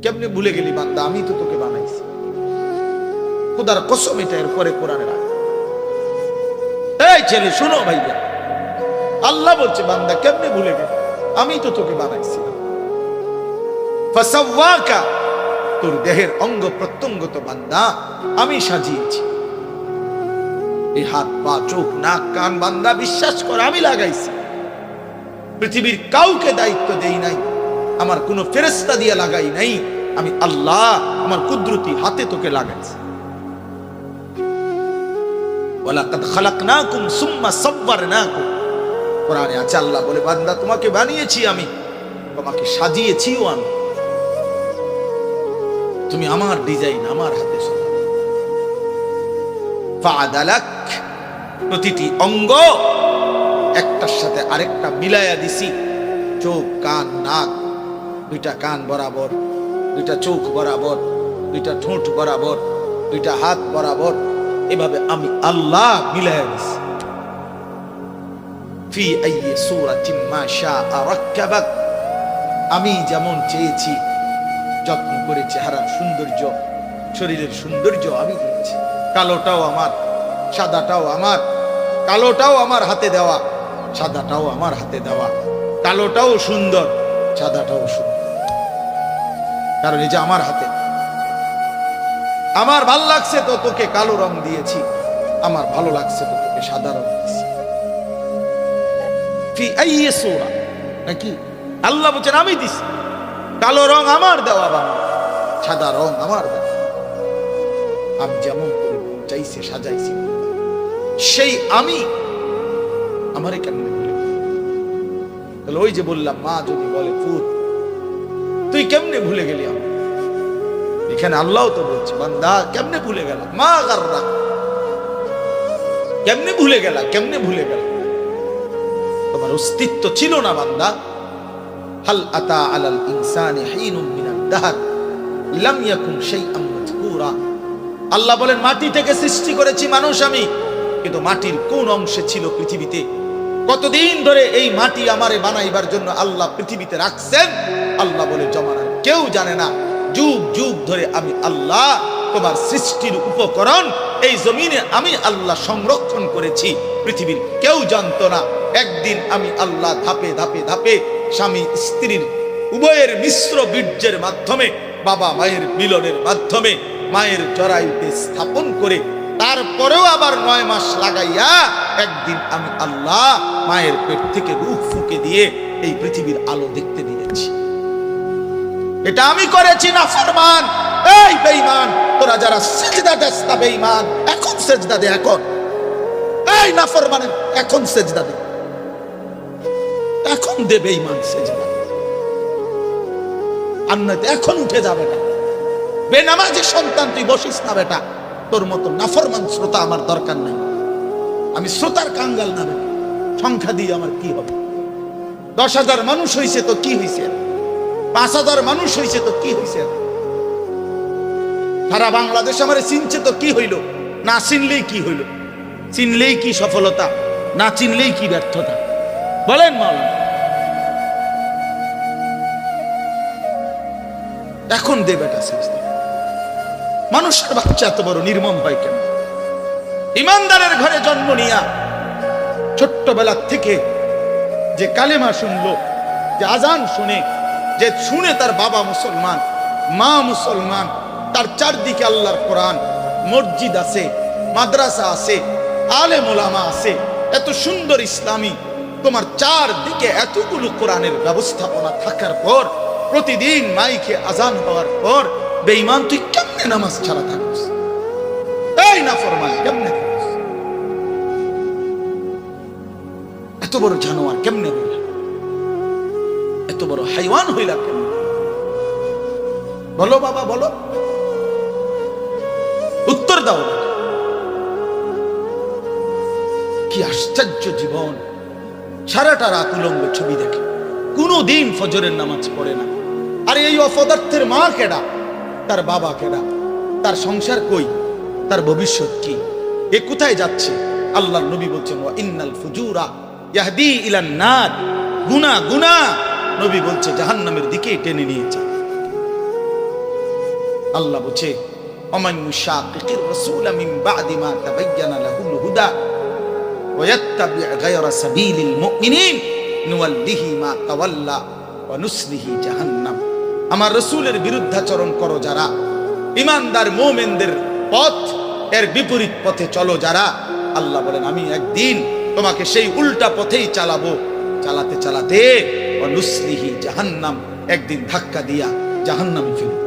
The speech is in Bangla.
কেমনে ভুলে গেলি বান্দা? আমি তো তোকে বানাইছি। খোদার কসম, এটা এর পরে কোরআনের এই ছেলে, শোনো ভাইয়া। আল্লাহ বলছে, বান্দা, কেমনে ভুলে গেলি? আমি তো তোকে বানাইছিলাম তোর দেহের অঙ্গ প্রত্যঙ্গ তো বান্দা, আমি সাজিয়েছি। এই হাত, পা, চোখ, নাক, কান, বান্দা, বিশ্বাস কর, আমি লাগাইছি। পৃথিবীর কাউকে দায়িত্ব দেই নাই। আমার কোনো ফেরেস্তা দিয়ে লাগাই নাই। আমি আল্লাহ আমার কুদরতি হাতে তোকে লাগাইছি। তোমাকে বানিয়েছি আমি আমি। তুমি আমার ডিজাইন আমার হাতে প্রতিটি অঙ্গ একটার সাথে আরেকটা মিলাইয়া দিছি, চোখ, কান, নাক দুইটা কান বরাবর, দুইটা চোখ বরাবর, দুইটা ঠোঁট বরাবর, দুইটা হাত বরাবর, এভাবে আমি আল্লাহ মিলাইয়া দিছি। ফি আইয়ি সূরাতিন মা শাআ রাক্কাবাক আমি যেমন চেয়েছি, যত্ন করে চেহারার সৌন্দর্য, শরীরের সৌন্দর্য আমি দিয়েছি। কালোটাও আমার, সাদাটাও আমার, কালোটাও আমার হাতে দেওয়া, সাদাটাও আমার হাতে দেওয়া, কালোটাও সুন্দর, সাদাটাও সুন্দর। কারণ এই যে আমার হাতে। আমার ভালো লাগছে তো তোকে কালো রং দিয়েছি। আমার ভালো লাগছে তো তোকে সাদা রং নাকি? আল্লাহ বলছেন, আমি দিছি। কালো রং আমার দেওয়া বাবা সাদা রং আমার দেওয়া। আমি যেমন করে চাইছে, সাজাইছি। সেই আমি আমারে কেন? তাহলে ওই যে বললাম, মা যদি বলে, ফুট তুই কেমনে ভুলে গেলি আমার এখানে আল্লাহ তো বলছে, বান্দা, কেমনে ভুলে গেল? মা গাররা। কেমনে ভুলে গেলা? কেমনে ভুলে গেল? তোমার অস্তিত্ব ছিল না, বান্দা। হাল আতা আলাল ইনসানি হিনুম মিনাদ দাহর লাম ইয়াকুন শাইআন মাযকুরা। আল্লাহ বলেন, মাটি থেকে সৃষ্টি করেছি মানুষ আমি, কিন্তু মাটির কোন অংশে ছিল পৃথিবীতে কতদিন ধরে এই মাটি আমারে বানাইবার জন্য আল্লাহ পৃথিবীতে রাখছেন? আল্লাহ বলে জমানার কেউ জানে না। যুগ যুগ ধরে আমি আল্লাহ, তোমার সৃষ্টির উপকরণ, এই জমিনে আমি আল্লাহ সংরক্ষণ করেছি। পৃথিবীর কেউ জানতো না। একদিন আমি আল্লাহ ধাপে ধাপে ধাপে স্বামী, স্ত্রীর, উভয়ের মিশ্র বীর্যের মাধ্যমে, বাবা মায়ের মিলনের মাধ্যমে, মায়ের জরায়ুতে স্থাপন করে তারপরেও আবার নয় মাস লাগাইয়া একদিন আমি আল্লাহ মায়ের পেট থেকে রূপ ফুকে দিয়ে এই পৃথিবীর আলো দেখতে দিয়েছি। এটা আমি করেছি না ফরমান। এই বেঈমান, তোরা যারা সেজদা দেস না এখন সেজদা দে এখন। এই না ফরমান, এখন সেজদা দে। এখন দে বেঈমান সেজদা। আর এখন উঠে যাবে না বেনামাজি সন্তান, তুই বসিস না বেটা। তোর মতো নাফরমান শ্রোতা আমার দরকার নাই। আমি শ্রোতার কাঙ্গাল না সংখ্যা দিয়ে আমার কি হবে? দশ হাজার মানুষ হয়েছে তো কি হয়েছে পাঁচ হাজার মানুষ হয়েছে তো কি হয়েছে সারা বাংলাদেশ আমার চিনছে তো কি হইল? না চিনলেই কি হইল? চিনলেই কি সফলতা? না চিনলেই কি ব্যর্থতা? বলেন মাওলানা। এখন দে বেটা সেজদা মানুষের বাচ্চা এত বড় নির্মম হয় কেন? ইমানদারের ঘরে জন্ম নিয়া ছোট্টবেলার থেকে যে কালেমা শুনলো, যে আজান শুনে, যে শুনে তার বাবা মুসলমান, মা মুসলমান, তার চারদিকে আল্লাহর কোরআন, মসজিদ আছে, মাদ্রাসা আছে আলে মোলামা আছে, এত সুন্দর ইসলামী, তোমার চারদিকে এতগুলো কোরআনের ব্যবস্থাপনা থাকার পর, প্রতিদিন মাইকে আজান হওয়ার পর, বেঈমান, তুই কেমনে নামাজ ছাড়া থাকিস। এই না ফরমান কেমনে থাকিস? এত বড় জানোয়ার কেমনে হইলা? এত বড় হাইওয়ান হইলা কেমনে? বলো বাবা, বলো। উত্তর দাও। কি আশ্চর্য জীবন। সারাটা রাত উলঙ্গ ছবি দেখে। কোনো দিন ফজরের নামাজ পড়ে না। আর এই অপদার্থের মা কেডা? তার বাবা কেডা? তার সংসার কই? তার ভবিষ্যৎ কি? এ কোথায় যাচ্ছে? আল্লাহ নবী বলছেন ও ইন্নাল ফুজুরা ইয়াহদি ইলান নার। গুনা গুনা। নবী বলছে, জাহান্নামের দিকে টেনে নিয়ে যায় আল্লাহ বলছে রাসূল মিন বাদি মা তাবায়্যানা লাহুল হুদা জাহান্নাম। আমার রসুলের বিরুদ্ধাচরণ করো যারা ইমানদার মোমেনদের পথ, এর বিপরীত পথে চলো যারা। আল্লাহ বলেন, আমি একদিন তোমাকে সেই উল্টা পথেই চালাবো। চালাতে চালাতে অনুসলিহি জাহান্নাম একদিন ধাক্কা দিয়া জাহান্নামে ফেলব